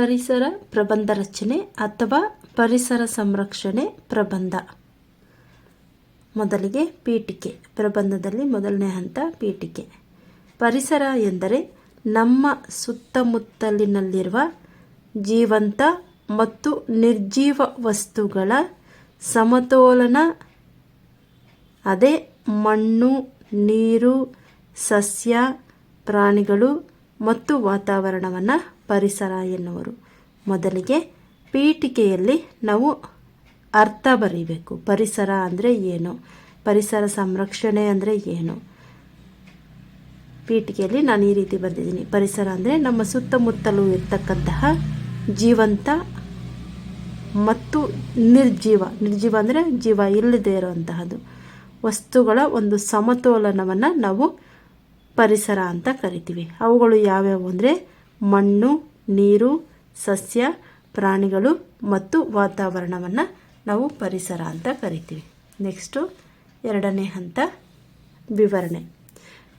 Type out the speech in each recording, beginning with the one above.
ಪರಿಸರ ಪ್ರಬಂಧ ರಚನೆ ಅಥವಾ ಪರಿಸರ ಸಂರಕ್ಷಣೆ ಪ್ರಬಂಧ. ಮೊದಲಿಗೆ ಪೀಠಿಕೆ, ಪ್ರಬಂಧದಲ್ಲಿ ಮೊದಲನೇ ಹಂತ ಪೀಠಿಕೆ. ಪರಿಸರ ಎಂದರೆ ನಮ್ಮ ಸುತ್ತಮುತ್ತಲಿನಲ್ಲಿರುವ ಜೀವಂತ ಮತ್ತು ನಿರ್ಜೀವ ವಸ್ತುಗಳ ಸಮತೋಲನ. ಅದೇ ಮಣ್ಣು, ನೀರು, ಸಸ್ಯ, ಪ್ರಾಣಿಗಳು ಮತ್ತು ವಾತಾವರಣವನ್ನು ಪರಿಸರ ಎನ್ನುವರು. ಮೊದಲಿಗೆ ಪೀಠಿಕೆಯಲ್ಲಿ ನಾವು ಅರ್ಥ ಬರೀಬೇಕು. ಪರಿಸರ ಅಂದರೆ ಏನು? ಪರಿಸರ ಸಂರಕ್ಷಣೆ ಅಂದರೆ ಏನು? ಪೀಠಿಕೆಯಲ್ಲಿ ನಾನು ಈ ರೀತಿ ಬರೆದಿದ್ದೀನಿ. ಪರಿಸರ ಅಂದರೆ ನಮ್ಮ ಸುತ್ತಮುತ್ತಲೂ ಇರ್ತಕ್ಕಂತಹ ಜೀವಂತ ಮತ್ತು ನಿರ್ಜೀವ. ನಿರ್ಜೀವ ಅಂದರೆ ಜೀವ ಇಲ್ಲದೇ ಇರುವಂತಹದ್ದು. ವಸ್ತುಗಳ ಒಂದು ಸಮತೋಲನವನ್ನು ನಾವು ಪರಿಸರ ಅಂತ ಕರಿತೀವಿ. ಅವುಗಳು ಯಾವ್ಯಾವು ಅಂದರೆ ಮಣ್ಣು, ನೀರು, ಸಸ್ಯ, ಪ್ರಾಣಿಗಳು ಮತ್ತು ವಾತಾವರಣವನ್ನು ನಾವು ಪರಿಸರ ಅಂತ ಕರಿತೀವಿ. ನೆಕ್ಸ್ಟು ಎರಡನೇ ಹಂತ ವಿವರಣೆ.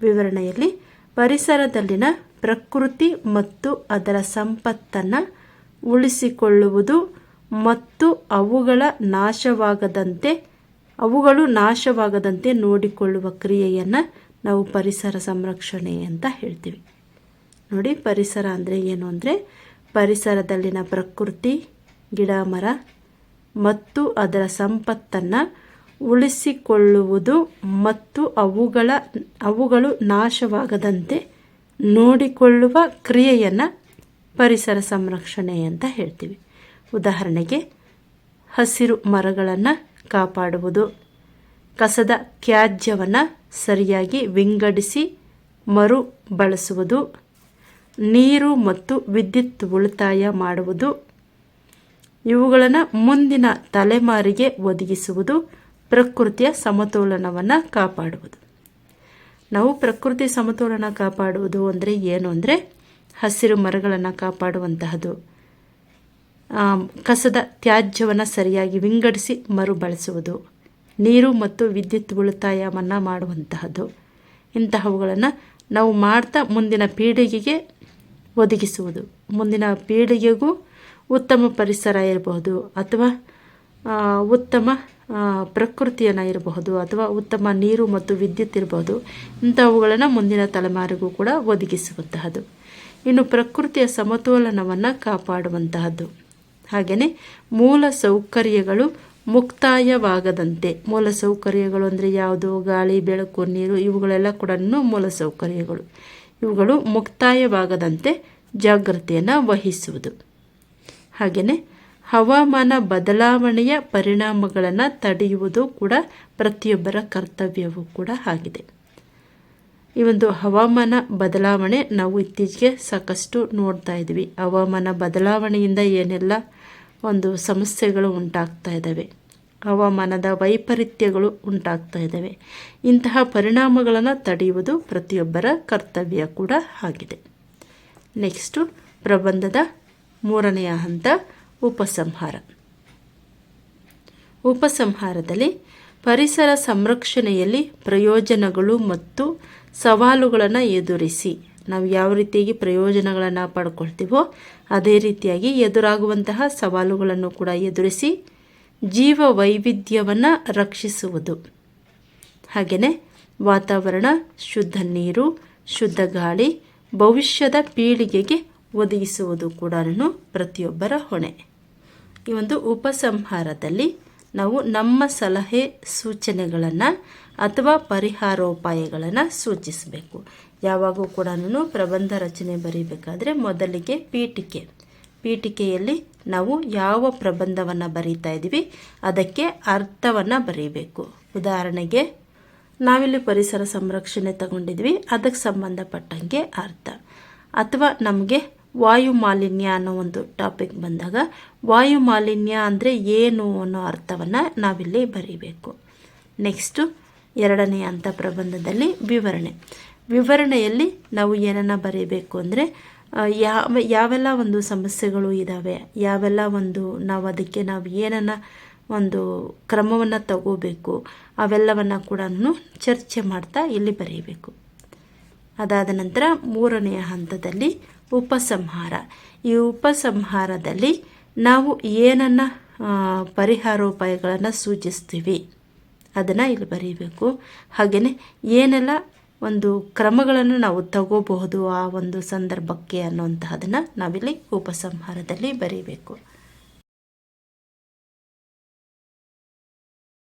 ವಿವರಣೆಯಲ್ಲಿ ಪರಿಸರದಲ್ಲಿನ ಪ್ರಕೃತಿ ಮತ್ತು ಅದರ ಸಂಪತ್ತನ್ನು ಉಳಿಸಿಕೊಳ್ಳುವುದು ಮತ್ತು ಅವುಗಳ ನಾಶವಾಗದಂತೆ, ಅವುಗಳು ನಾಶವಾಗದಂತೆ ನೋಡಿಕೊಳ್ಳುವ ಕ್ರಿಯೆಯನ್ನು ನಾವು ಪರಿಸರ ಸಂರಕ್ಷಣೆ ಅಂತ ಹೇಳ್ತೀವಿ. ನೋಡಿ, ಪರಿಸರ ಅಂದರೆ ಏನು ಅಂದರೆ ಪರಿಸರದಲ್ಲಿನ ಪ್ರಕೃತಿ, ಗಿಡ, ಮರ ಮತ್ತು ಅದರ ಸಂಪತ್ತನ್ನು ಉಳಿಸಿಕೊಳ್ಳುವುದು ಮತ್ತು ಅವುಗಳ, ಅವುಗಳು ನಾಶವಾಗದಂತೆ ನೋಡಿಕೊಳ್ಳುವ ಕ್ರಿಯೆಯನ್ನು ಪರಿಸರ ಸಂರಕ್ಷಣೆ ಅಂತ ಹೇಳ್ತೀವಿ. ಉದಾಹರಣೆಗೆ, ಹಸಿರು ಮರಗಳನ್ನು ಕಾಪಾಡುವುದು, ಕಸದ ತ್ಯಾಜ್ಯವನ್ನು ಸರಿಯಾಗಿ ವಿಂಗಡಿಸಿ ಮರು ಬಳಸುವುದು ನೀರು ಮತ್ತು ವಿದ್ಯುತ್ ಉಳಿತಾಯ ಮಾಡುವುದು. ಇವುಗಳನ್ನು ಮುಂದಿನ ತಲೆಮಾರಿಗೆ ಒದಗಿಸುವುದು, ಪ್ರಕೃತಿಯ ಸಮತೋಲನವನ್ನು ಕಾಪಾಡುವುದು. ನಾವು ಪ್ರಕೃತಿ ಸಮತೋಲನ ಕಾಪಾಡುವುದು ಅಂದರೆ ಏನು ಅಂದರೆ ಹಸಿರು ಮರಗಳನ್ನು ಕಾಪಾಡುವಂತಹದ್ದು. ಕಸದ ತ್ಯಾಜ್ಯವನ್ನು ಸರಿಯಾಗಿ ವಿಂಗಡಿಸಿ ಮರುಬಳಸುವುದು ನೀರು ಮತ್ತು ವಿದ್ಯುತ್ ಉಳಿತಾಯವನ್ನು ಮಾಡುವಂತಹದ್ದು. ಇಂತಹವುಗಳನ್ನು ನಾವು ಮಾಡ್ತಾ ಮುಂದಿನ ಪೀಳಿಗೆಗೆ ಒದಗಿಸುವುದು. ಮುಂದಿನ ಪೀಳಿಗೆಗೂ ಉತ್ತಮ ಪರಿಸರ ಇರಬಹುದು ಅಥವಾ ಉತ್ತಮ ಪ್ರಕೃತಿಯನ್ನು ಇರಬಹುದು ಅಥವಾ ಉತ್ತಮ ನೀರು ಮತ್ತು ವಿದ್ಯುತ್ ಇರಬಹುದು. ಇಂಥವುಗಳನ್ನು ಮುಂದಿನ ತಲೆಮಾರಿಗೂ ಕೂಡ ಒದಗಿಸುವಂತಹದ್ದು. ಇನ್ನು ಪ್ರಕೃತಿಯ ಸಮತೋಲನವನ್ನು ಕಾಪಾಡುವಂತಹದ್ದು. ಹಾಗೆಯೇ ಮೂಲ ಸೌಕರ್ಯಗಳು ಮುಕ್ತಾಯವಾಗದಂತೆ, ಮೂಲ ಸೌಕರ್ಯಗಳು ಅಂದರೆ ಯಾವುದು? ಗಾಳಿ, ಬೆಳಕು, ನೀರು ಇವುಗಳೆಲ್ಲ ಕೂಡ ಮೂಲ ಸೌಕರ್ಯಗಳು. ಇವುಗಳು ಮುಕ್ತಾಯವಾಗದಂತೆ ಜಾಗ್ರತೆಯನ್ನು ವಹಿಸುವುದು. ಹಾಗೆಯೇ ಹವಾಮಾನ ಬದಲಾವಣೆಯ ಪರಿಣಾಮಗಳನ್ನು ತಡೆಯುವುದು ಕೂಡ ಪ್ರತಿಯೊಬ್ಬರ ಕರ್ತವ್ಯವೂ ಕೂಡ ಆಗಿದೆ. ಈ ಒಂದು ಹವಾಮಾನ ಬದಲಾವಣೆ ನಾವು ಇತ್ತೀಚೆಗೆ ಸಾಕಷ್ಟು ನೋಡ್ತಾ ಇದ್ವಿ ಹವಾಮಾನ ಬದಲಾವಣೆಯಿಂದ ಏನೆಲ್ಲ ಒಂದು ಸಮಸ್ಯೆಗಳು ಉಂಟಾಗ್ತಾ ಇದ್ದಾವೆ. ಹವಾಮಾನದ ವೈಪರೀತ್ಯಗಳು ಉಂಟಾಗ್ತಾ ಇದ್ದಾವೆ. ಇಂತಹ ಪರಿಣಾಮಗಳನ್ನು ತಡೆಯುವುದು ಪ್ರತಿಯೊಬ್ಬರ ಕರ್ತವ್ಯ ಕೂಡ ಆಗಿದೆ. ನೆಕ್ಸ್ಟು ಪ್ರಬಂಧದ ಮೂರನೆಯ ಹಂತ, ಉಪಸಂಹಾರ. ಉಪಸಂಹಾರದಲ್ಲಿ ಪರಿಸರ ಸಂರಕ್ಷಣೆಯಲ್ಲಿ ಪ್ರಯೋಜನಗಳು ಮತ್ತು ಸವಾಲುಗಳನ್ನು ಎದುರಿಸಿ ನಾವು ಯಾವ ರೀತಿಯಾಗಿ ಪ್ರಯೋಜನಗಳನ್ನು ಪಡ್ಕೊಳ್ತೀವೋ, ಅದೇ ರೀತಿಯಾಗಿ ಎದುರಾಗುವಂತಹ ಸವಾಲುಗಳನ್ನು ಕೂಡ ಎದುರಿಸಿ ಜೀವ ವೈವಿಧ್ಯವನ್ನು ರಕ್ಷಿಸುವುದು. ಹಾಗೆಯೇ ವಾತಾವರಣ, ಶುದ್ಧ ನೀರು, ಶುದ್ಧ ಗಾಳಿ, ಭವಿಷ್ಯದ ಪೀಳಿಗೆಗೆ ಒದಗಿಸುವುದು ಕೂಡ ಪ್ರತಿಯೊಬ್ಬರ ಹೊಣೆ. ಈ ಒಂದು ಉಪಸಂಹಾರದಲ್ಲಿ ನಾವು ನಮ್ಮ ಸಲಹೆ ಸೂಚನೆಗಳನ್ನು ಅಥವಾ ಪರಿಹಾರೋಪಾಯಗಳನ್ನು ಸೂಚಿಸಬೇಕು. ಯಾವಾಗೂ ಕೂಡ ಪ್ರಬಂಧ ರಚನೆ ಬರೀಬೇಕಾದ್ರೆ ಮೊದಲಿಗೆ ಪೀಠಿಕೆ. ಪೀಠಿಕೆಯಲ್ಲಿ ನಾವು ಯಾವ ಪ್ರಬಂಧವನ್ನು ಬರೀತಾ ಇದ್ದೀವಿ, ಅದಕ್ಕೆ ಅರ್ಥವನ್ನು ಬರೀಬೇಕು. ಉದಾಹರಣೆಗೆ, ನಾವಿಲ್ಲಿ ಪರಿಸರ ಸಂರಕ್ಷಣೆ ತಗೊಂಡಿದ್ವಿ ಅದಕ್ಕೆ ಸಂಬಂಧಪಟ್ಟಂಗೆ ಅರ್ಥ. ಅಥವಾ ನಮಗೆ ವಾಯು ಮಾಲಿನ್ಯ ಅನ್ನೋ ಒಂದು ಟಾಪಿಕ್ ಬಂದಾಗ, ವಾಯು ಮಾಲಿನ್ಯ ಅಂದರೆ ಏನು ಅನ್ನೋ ಅರ್ಥವನ್ನು ನಾವಿಲ್ಲಿ ಬರೀಬೇಕು. ನೆಕ್ಸ್ಟು ಎರಡನೇ ಹಂತ ಪ್ರಬಂಧದಲ್ಲಿ ವಿವರಣೆ. ವಿವರಣೆಯಲ್ಲಿ ನಾವು ಏನನ್ನು ಬರೀಬೇಕು ಅಂದರೆ ಯಾವ, ಯಾವೆಲ್ಲ ಒಂದು ಸಮಸ್ಯೆಗಳು ಇದ್ದಾವೆ ಯಾವೆಲ್ಲ ಒಂದು ನಾವು ಅದಕ್ಕೆ ನಾವು ಏನನ್ನು ಒಂದು ಕ್ರಮವನ್ನು ತಗೋಬೇಕು, ಅವೆಲ್ಲವನ್ನು ಕೂಡ ಚರ್ಚೆ ಮಾಡ್ತಾ ಇಲ್ಲಿ ಬರೀಬೇಕು. ಅದಾದ ನಂತರ ಮೂರನೆಯ ಹಂತದಲ್ಲಿ ಉಪಸಂಹಾರ. ಈ ಉಪಸಂಹಾರದಲ್ಲಿ ನಾವು ಏನನ್ನು ಪರಿಹಾರೋಪಾಯಗಳನ್ನು ಸೂಚಿಸ್ತೀವಿ, ಅದನ್ನು ಇಲ್ಲಿ ಬರೀಬೇಕು. ಹಾಗೆಯೇ ಏನೆಲ್ಲ ಒಂದು ಕ್ರಮಗಳನ್ನು ನಾವು ತಗೋಬಹುದು ಆ ಒಂದು ಸಂದರ್ಭಕ್ಕೆ ಅನ್ನುವಂತಹದನ್ನು ನಾವಿಲ್ಲಿ ಉಪಸಂಹಾರದಲ್ಲಿ ಬರೀಬೇಕು.